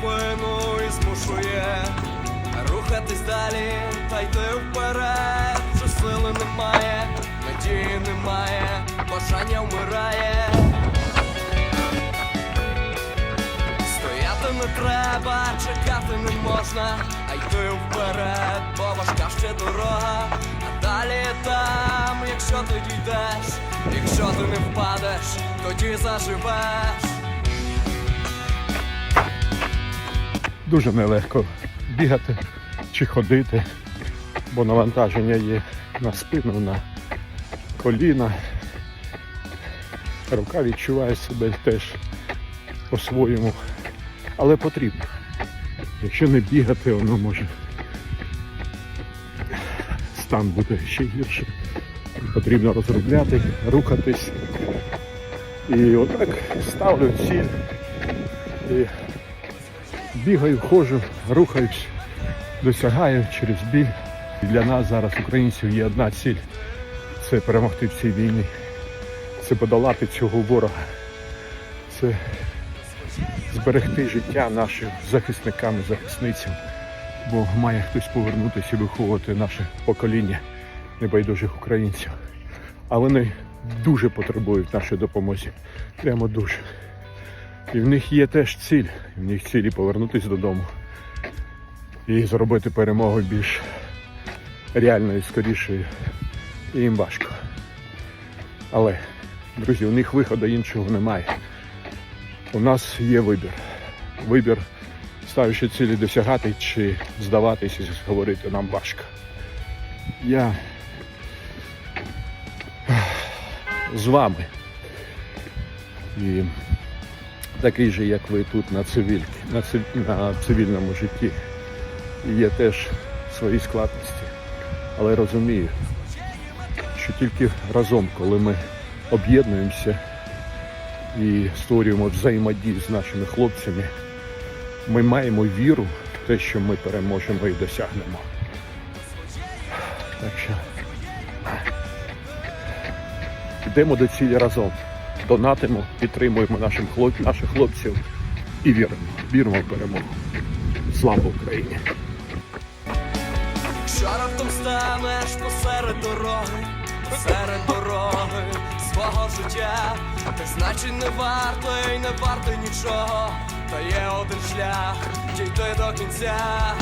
спину і змушує рухатись далі, та йти вперед. Вже сили немає, надії немає, бажання вмирає. Стояти не треба, чекати не можна, а йти вперед, бо важка ще дорога, а далі там, якщо ти дійдеш, якщо ти не впадеш, тоді заживеш. Дуже нелегко бігати чи ходити, бо навантаження є на спину, на коліна. Рука відчуває себе теж по-своєму, але потрібно. Якщо не бігати, воно може стан буде ще гірше. Потрібно розробляти, рухатись. І отак ставлю ціль. І бігаю, ходжу, рухаюсь, досягаю через біль. Для нас зараз, українців, є одна ціль це перемогти в цій війні, це подолати цього ворога, це зберегти життя нашим захисникам і захисницям, бо має хтось повернутися і виховувати наше покоління небайдужих українців. А вони дуже потребують нашої допомоги. Прямо дуже. І в них є теж ціль. В них цілі повернутися додому і зробити перемогу більш реальною, скорішою. І їм важко. Але, друзі, у них виходу іншого немає. У нас є вибір. Вибір, ставивши цілі досягати чи здаватися, говорити нам важко. Я з вами. І такий же, як ви тут на цивільці, на, цив- на цивільному житті. Є теж свої складності. Але розумію, що тільки разом, коли ми об'єднуємося і створюємо взаємодію з нашими хлопцями, ми маємо віру в те, що ми переможемо і досягнемо. Так що йдемо до цілі разом. Донатимо, підтримуємо нашим хлоп... наших хлопців і віримо. Віримо в перемогу. Слава Україні! Якщо раптом станеш посеред дороги, посеред дороги свого життя, так значить не варто і не варто нічого, та є один шлях дійти до кінця.